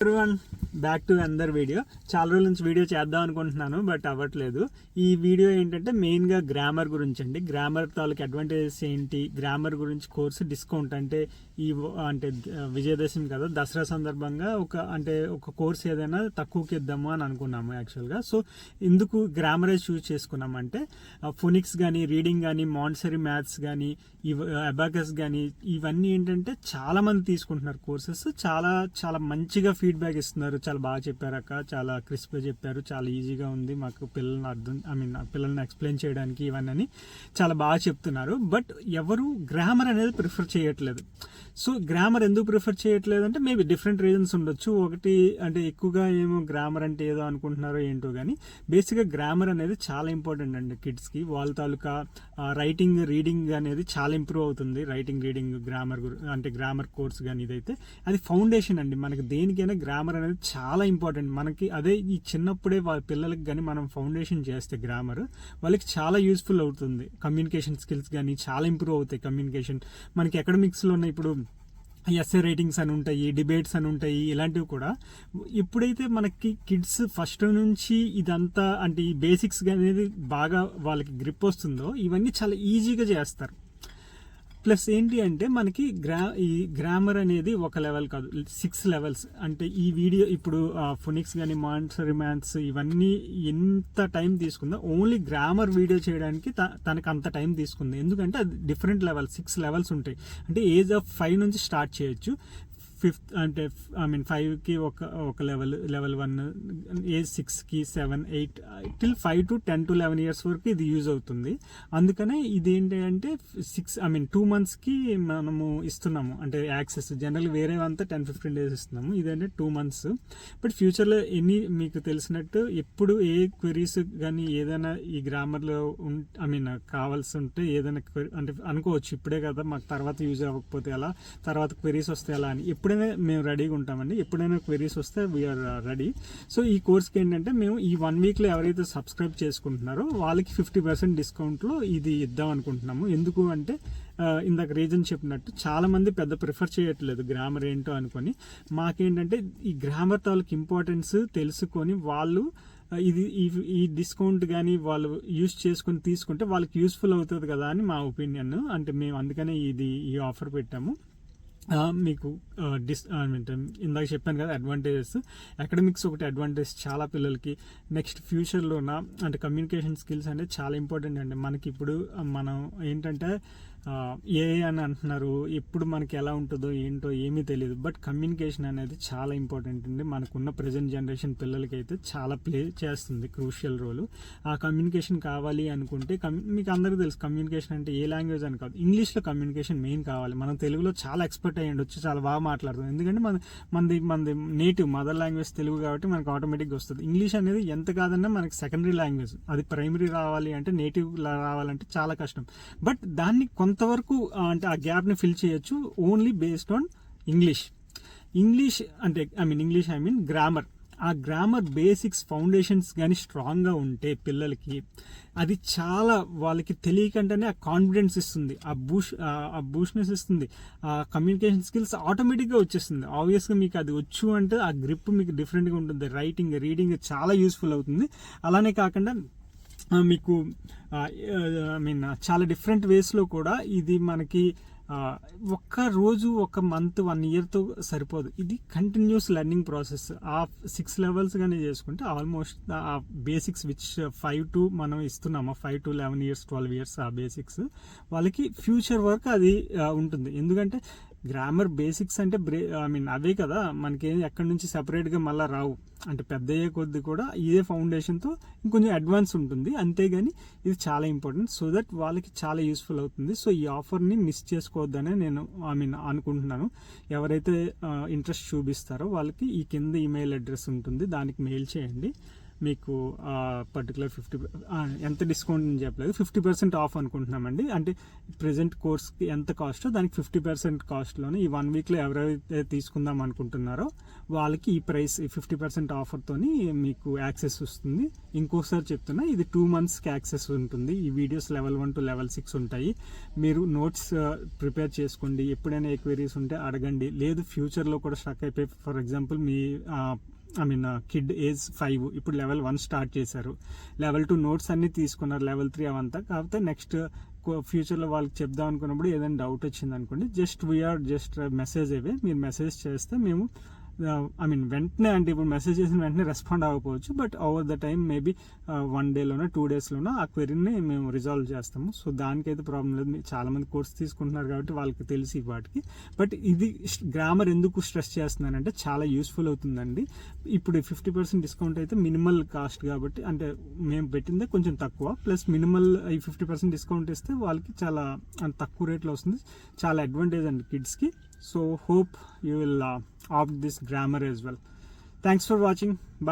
One back to అందర్ video చాలా రోజుల నుంచి వీడియో చేద్దాం అనుకుంటున్నాను బట్ అవ్వట్లేదు. ఈ వీడియో ఏంటంటే మెయిన్గా గ్రామర్ గురించి అండి గ్రామర్ తాలూకు అడ్వాంటేజెస్ ఏంటి? గ్రామర్ గురించి కోర్సు డిస్కౌంట్ అంటే ఈ అంటే విజయదశమి కదా. దసరా సందర్భంగా ఒక అంటే ఒక కోర్స్ ఏదైనా తక్కువకి ఇద్దాము అని అనుకున్నాము యాక్చువల్గా సో ఎందుకు గ్రామరే చూస్ చేసుకున్నామంటే ఫోనిక్స్ కానీ రీడింగ్ కానీ మాన్సరీ మ్యాథ్స్ కానీ ఇవ అబాకస్ కానీ ఇవన్నీ ఏంటంటే చాలామంది తీసుకుంటున్నారు కోర్సెస్ చాలా చాలా మంచిగా ఫీడ్బ్యాక్ ఇస్తున్నారు చాలా బాగా చెప్పారు అక్క. చాలా క్రిస్ప్గా చెప్పారు. చాలా ఈజీగా ఉంది. మాకు పిల్లల్ని అర్థం ఐ మీన్ పిల్లల్ని ఎక్స్ప్లెయిన్ చేయడానికి ఇవన్నీ చాలా బాగా చెప్తున్నారు. బట్ ఎవరు గ్రామర్ అనేది ప్రిఫర్ చేయట్లేదు. సో గ్రామర్ ఎందుకు ప్రిఫర్ చేయట్లేదు అంటే మేబీ డిఫరెంట్ రీజన్స్ ఉండొచ్చు. ఒకటి అంటే ఎక్కువగా ఏమో గ్రామర్ అంటే ఏదో అనుకుంటున్నారో ఏంటో కానీ బేసిక్గా గ్రామర్ అనేది చాలా ఇంపార్టెంట్ అండి కిడ్స్కి వాళ్ళ తాలూకా రైటింగ్ రీడింగ్ అనేది చాలా ఇంప్రూవ్ అవుతుంది. రైటింగ్ రీడింగ్ గ్రామర్ అంటే గ్రామర్ కోర్స్ కానీ ఇదైతే. అది ఫౌండేషన్ అండి. మనకి దేనికైనా గ్రామర్ అనేది చాలా ఇంపార్టెంట్ మనకి అదే ఈ చిన్నప్పుడే వాళ్ళ పిల్లలకి కానీ మనం ఫౌండేషన్ చేస్తే గ్రామర్ వాళ్ళకి చాలా యూస్ఫుల్ అవుతుంది. కమ్యూనికేషన్ స్కిల్స్ కానీ చాలా ఇంప్రూవ్ అవుతాయి కమ్యూనికేషన్ మనకి ఎకడమిక్స్లో ఉన్న ఇప్పుడు ఎస్ఏ రైటింగ్స్ అని ఉంటాయి డిబేట్స్ అని ఉంటాయి ఇలాంటివి కూడా. ఎప్పుడైతే మనకి కిడ్స్ ఫస్ట్ నుంచి ఇదంతా అంటే ఈ బేసిక్స్ అనేది బాగా వాళ్ళకి గ్రిప్ వస్తుందో ఇవన్నీ చాలా ఈజీగా చేస్తారు. ప్లస్ ఏంటి అంటే మనకి గ్రా ఈ గ్రామర్ అనేది ఒక లెవెల్ కాదు. Six levels. అంటే ఈ వీడియో ఇప్పుడు ఫొనిక్స్ కానీ మాన్సరీ మ్యాథ్స్ ఇవన్నీ ఎంత టైం తీసుకుందో ఓన్లీ గ్రామర్ వీడియో చేయడానికి త- తనకు అంత టైం తీసుకుంది. ఎందుకంటే అది డిఫరెంట్ లెవెల్ సిక్స్ లెవెల్స్ ఉంటాయి. అంటే ఏజ్ ఆఫ్ ఫైవ్ నుంచి స్టార్ట్ చేయొచ్చు. ఫిఫ్త్ అంటే ఐ మీన్ ఫైవ్కి ఒక ఒక లెవెల్ లెవెల్ వన్ ఏజ్ సిక్స్కి seven eight till five to ten to eleven years వరకు ఇది యూజ్ అవుతుంది. అందుకనే ఇది ఏంటి అంటే సిక్స్ ఐ మీన్ టూ మంత్స్కి మనము ఇస్తున్నాము. అంటే యాక్సెస్ జనరల్ వేరే అంతా టెన్ ఫిఫ్టీన్ డేస్ ఇస్తున్నాము. ఇదంటే టూ మంత్స్ బట్ ఫ్యూచర్లో ఎన్ని మీకు తెలిసినట్టు ఎప్పుడు ఏ క్వెరీస్ కానీ ఏదైనా ఈ గ్రామర్లో ఐ మీన్ కావాల్సి ఉంటే ఏదైనా query- అంటే అనుకోవచ్చు ఇప్పుడే కదా మాకు తర్వాత యూజ్ అవ్వకపోతే అలా తర్వాత క్వరీస్ వస్తే అలా అని. ఎప్పుడు ఎప్పుడైనా మేము రెడీగా ఉంటామండి. ఎప్పుడైనా క్వెరీస్ వస్తే వీఆర్ రెడీ సో ఈ కోర్స్కి ఏంటంటే మేము ఈ వన్ వీక్లో ఎవరైతే సబ్స్క్రైబ్ చేసుకుంటున్నారో వాళ్ళకి ఫిఫ్టీ పర్సెంట్ డిస్కౌంట్లో ఇది ఇద్దాం అనుకుంటున్నాము. ఎందుకు అంటే uh, ఇందాక రీజన్ చెప్పినట్టు చాలామంది పెద్ద ప్రిఫర్ చేయట్లేదు గ్రామర్ ఏంటో అనుకొని. మాకేంటంటే ఈ గ్రామర్ తాలూకు ఇంపార్టెన్స్ తెలుసుకొని వాళ్ళు uh, ఇది ఈ ఈ డిస్కౌంట్ కానీ వాళ్ళు యూస్ చేసుకొని తీసుకుంటే వాళ్ళకి యూస్ఫుల్ అవుతుంది కదా అని మా ఒపీనియన్ అంటే మేము అందుకనే ఇది ఈ ఆఫర్ పెట్టాము. మీకు డిస్ um, ఇందాక చెప్పాను కదా అడ్వాంటేజెస్ అకాడమిక్స్ ఒకటి అడ్వాంటేజ్ చాలా పిల్లలకి. నెక్స్ట్ ఫ్యూచర్లోన అంటే కమ్యూనికేషన్ స్కిల్స్ అనేది చాలా ఇంపార్టెంట్ అండి. మనకి ఇప్పుడు మనం ఏంటంటే ఏ అని అంటున్నారు ఎప్పుడు మనకి ఎలా ఉంటుందో ఏంటో ఏమీ తెలియదు బట్ కమ్యూనికేషన్ అనేది చాలా ఇంపార్టెంట్ అండి. మనకున్న ప్రజెంట్ జనరేషన్ పిల్లలకి అయితే చాలా ప్లే చేస్తుంది క్రూషియల్ రోల్ ఆ కమ్యూనికేషన్ కావాలి అనుకుంటే కమ్యూ- మీకు అందరికీ తెలుసు కమ్యూనికేషన్ అంటే ఏ లాంగ్వేజ్ అని కాదు. ఇంగ్లీష్లో కమ్యూనికేషన్ మెయిన్ కావాలి. మనం తెలుగులో చాలా ఎక్స్పర్ట్ అయ్యండి వచ్చి చాలా బాగా మాట్లాడుతాం. ఎందుకంటే మన మనది మనది నేటివ్ మదర్ లాంగ్వేజ్ తెలుగు కాబట్టి మనకు ఆటోమేటిక్గా వస్తుంది. ఇంగ్లీష్ అనేది ఎంత కాదన్నా మనకి సెకండరీ లాంగ్వేజ్ అది ప్రైమరీ రావాలి అంటే నేటివ్ రావాలంటే చాలా కష్టం. బట్ దాన్ని కొంత కొంతవరకు అంటే ఆ గ్యాప్ని ఫిల్ చేయొచ్చు only based on English. English అంటే I mean English I mean grammar. ఆ గ్రామర్ బేసిక్స్ ఫౌండేషన్స్ కానీ స్ట్రాంగ్గా ఉంటే పిల్లలకి అది చాలా వాళ్ళకి తెలియకంటేనే ఆ కాన్ఫిడెన్స్ ఇస్తుంది ఆ బూష్ ఆ బూష్నెస్ ఇస్తుంది ఆ కమ్యూనికేషన్ స్కిల్స్ ఆటోమేటిక్గా వచ్చేస్తుంది. ఆబ్వియస్గా మీకు అది వచ్చు అంటే ఆ గ్రిప్ మీకు డిఫరెంట్గా ఉంటుంది రైటింగ్ రీడింగ్ చాలా యూస్ఫుల్ అవుతుంది. అలానే కాకుండా మీకు ఐ మీన్ చాలా డిఫరెంట్ వేస్లో కూడా ఇది మనకి ఒక్క రోజు ఒక మంత్ వన్ ఇయర్తో సరిపోదు. ఇది కంటిన్యూస్ లెర్నింగ్ ప్రాసెస్ ఆ సిక్స్ లెవెల్స్ కానీ చేసుకుంటే ఆల్మోస్ట్ ఆ బేసిక్స్ విచ్ ఫైవ్ టు మనం ఇస్తున్నాము five to eleven years twelve years ఆ బేసిక్స్ వాళ్ళకి ఫ్యూచర్ వరకు అది ఉంటుంది. ఎందుకంటే గ్రామర్ బేసిక్స్ అంటే బ్రే ఐ మీన్ అవే కదా. మనకి ఎక్కడి నుంచి సెపరేట్గా మళ్ళీ రావు. అంటే పెద్ద అయ్యే కొద్ది కూడా ఇదే ఫౌండేషన్తో ఇంకొంచెం అడ్వాన్స్ ఉంటుంది. అంతేగాని ఇది చాలా ఇంపార్టెంట్ సో దట్ వాళ్ళకి చాలా యూస్ఫుల్ అవుతుంది. సో ఈ ఆఫర్ని మిస్ చేసుకోవద్దనే నేను ఐ మీన్ అనుకుంటున్నాను. ఎవరైతే ఇంట్రెస్ట్ చూపిస్తారో వాళ్ళకి ఈ కింద ఈమెయిల్ అడ్రస్ ఉంటుంది. దానికి మెయిల్ చేయండి. మీకు పర్టికులర్ ఫిఫ్టీ ఎంత డిస్కౌంట్ అని చెప్పలేదు. ఫిఫ్టీ పర్సెంట్ ఆఫ్ అనుకుంటున్నామండి. అంటే ప్రజెంట్ కోర్స్కి ఎంత కాస్టో దానికి ఫిఫ్టీ పర్సెంట్ కాస్ట్లోనే ఈ వన్ వీక్లో ఎవరైతే తీసుకుందాం అనుకుంటున్నారో వాళ్ళకి ఈ ప్రైస్ ఫిఫ్టీ పర్సెంట్ ఆఫర్తోని మీకు యాక్సెస్ వస్తుంది. ఇంకోసారి చెప్తున్నా ఇది టూ మంత్స్కి యాక్సెస్ ఉంటుంది. ఈ videos level one to level six ఉంటాయి. మీరు నోట్స్ ప్రిపేర్ చేసుకోండి. ఎప్పుడైనా ఎక్వైరీస్ ఉంటే అడగండి. లేదు ఫ్యూచర్లో కూడా స్ట్రక్ అయిపోయి for example me I mean kid age five ఇప్పుడు లెవెల్ వన్ స్టార్ట్ చేశారు. లెవెల్ టూ నోట్స్ అన్నీ తీసుకున్నారు లెవెల్ త్రీ అవంతా. కాకపోతే నెక్స్ట్ ఫ్యూచర్లో వాళ్ళకి చెప్దాం అనుకున్నప్పుడు ఏదైనా డౌట్ వచ్చింది అనుకోండి just we are just message away మీరు మెసేజ్ చేస్తే మేము Uh, ఐ మీన్ వెంటనే అంటే ఇప్పుడు మెసేజ్ చేసిన వెంటనే రెస్పాండ్ అవ్వకపోవచ్చు but over the time maybe one డేలోనో two డేస్లోనో ఆ క్వెరీని మేము రిజాల్వ్ చేస్తాము. సో దానికైతే ప్రాబ్లం లేదు. చాలామంది కోర్స్ తీసుకుంటున్నారు కాబట్టి వాళ్ళకి తెలిసి వాటికి. బట్ ఇది గ్రామర్ ఎందుకు స్ట్రెస్ చేస్తున్నానంటే చాలా యూస్ఫుల్ అవుతుందండి. ఇప్పుడు ఫిఫ్టీ పర్సెంట్ డిస్కౌంట్ అయితే మినిమల్ కాస్ట్ కాబట్టి అంటే మేము పెట్టిందే కొంచెం తక్కువ. ప్లస్ మినిమల్ ఈ ఫిఫ్టీ పర్సెంట్ డిస్కౌంట్ ఇస్తే వాళ్ళకి చాలా తక్కువ రేట్లో వస్తుంది. చాలా అడ్వాంటేజ్ అండి కిడ్స్కి so hope you will uh, opt this grammar as well. Thanks for watching. Bye